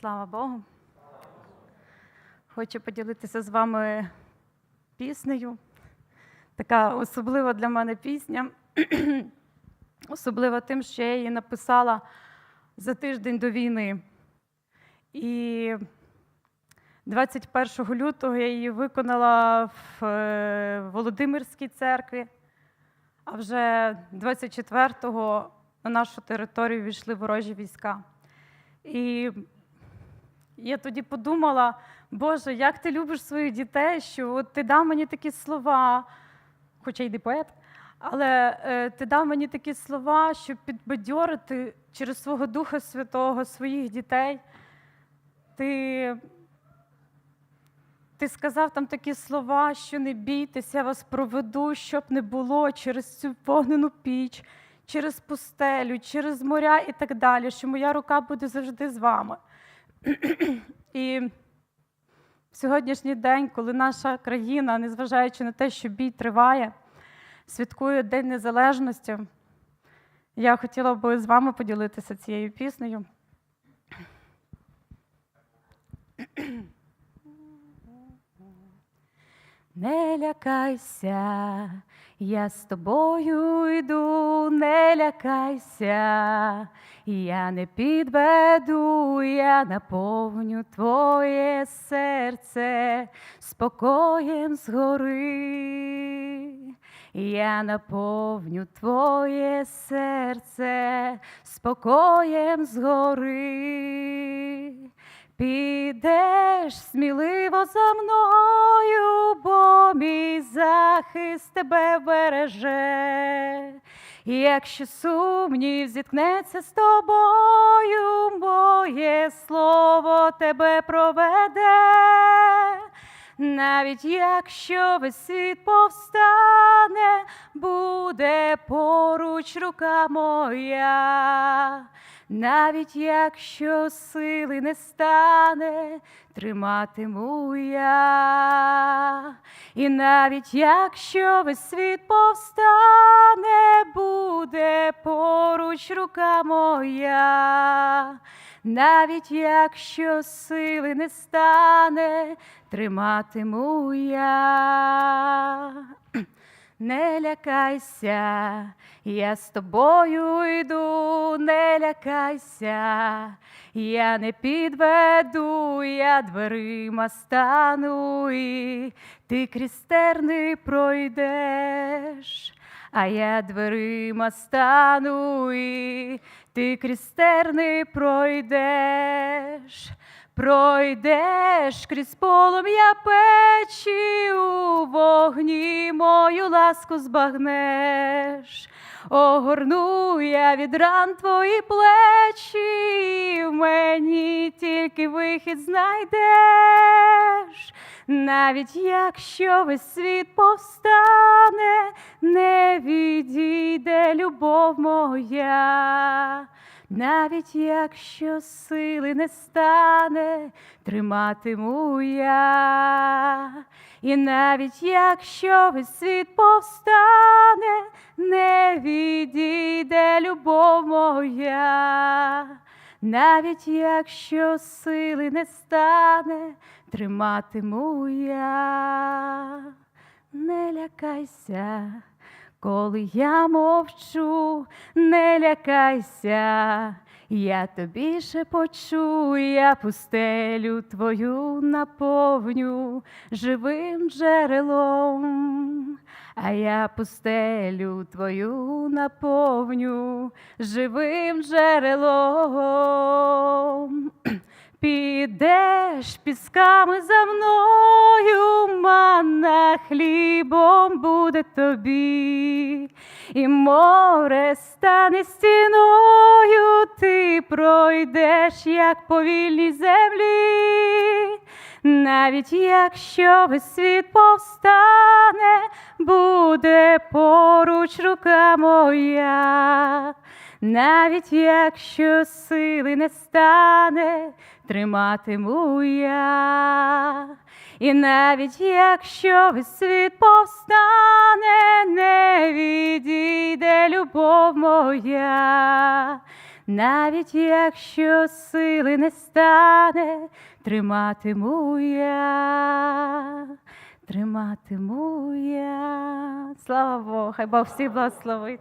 Слава Богу. Хочу поділитися з вами піснею. Така особлива для мене пісня. Особлива тим, що я її написала за тиждень до війни. І 21 лютого я її виконала в е, Володимирській церкві, а вже 24-го на нашу територію війшли ворожі війська. І я тоді подумала, Боже, як ти любиш своїх дітей, що от ти дав мені такі слова, хоча й не поет, але е, ти дав мені такі слова, щоб підбадьорити через свого Духа Святого своїх дітей. Ти, ти сказав там такі слова, що не бійтесь, я вас проведу, щоб не було через цю вогнену піч, через пустелю, через моря і так далі, що моя рука буде завжди з вами. І в сьогоднішній день, коли наша країна, незважаючи на те, що бій триває, святкує День Незалежності, я хотіла би з вами поділитися цією піснею. Не лякайся, я з тобою йду, не лякайся, я не підведу, я наповню твоє серце спокоєм згори. Я наповню твоє серце спокоєм згори. Підеш сміливо за мною, бо мій захист тебе береже. І Якщо сумнів зіткнеться з тобою, моє слово тебе проведе. Навіть якщо весь світ повстане, буде поруч рука моя. Навіть якщо сили не стане, триматиму я. І навіть якщо весь світ повстане, буде поруч рука моя. Навіть якщо сили не стане, триматиму я. Не лякайся, я з тобою йду, не лякайся, я не підведу, я дверима стану, і ти крізь пройдеш, а я дверима стану, і ти крізь пройдеш. Пройдеш крізь полум'я печі у вогні мою ласку збагнеш, огорну я від ран твої плечі, і мені тільки вихід знайдеш, навіть якщо весь світ повстане, не відійде любов моя. Навіть якщо сили не стане, триматиму я. І навіть якщо весь світ повстане, не відійде любов моя. Навіть якщо сили не стане, триматиму я. Не лякайся. Коли я мовчу, не лякайся, я тобі шепочу, я пустелю твою наповню живим джерелом, а я пустелю твою наповню живим джерелом. Підеш пісками за мною, манна хлібом буде тобі, і море стане стіною, ти пройдеш, як по вільній землі, навіть якщо весь світ повстане, буде поруч рука моя. Навіть якщо сили не стане, триматиму я. І навіть якщо весь світ повстане, не відійде любов моя. навіть якщо сили не стане, триматиму я, триматиму я. Слава Богу, хай Бог всіх благословить.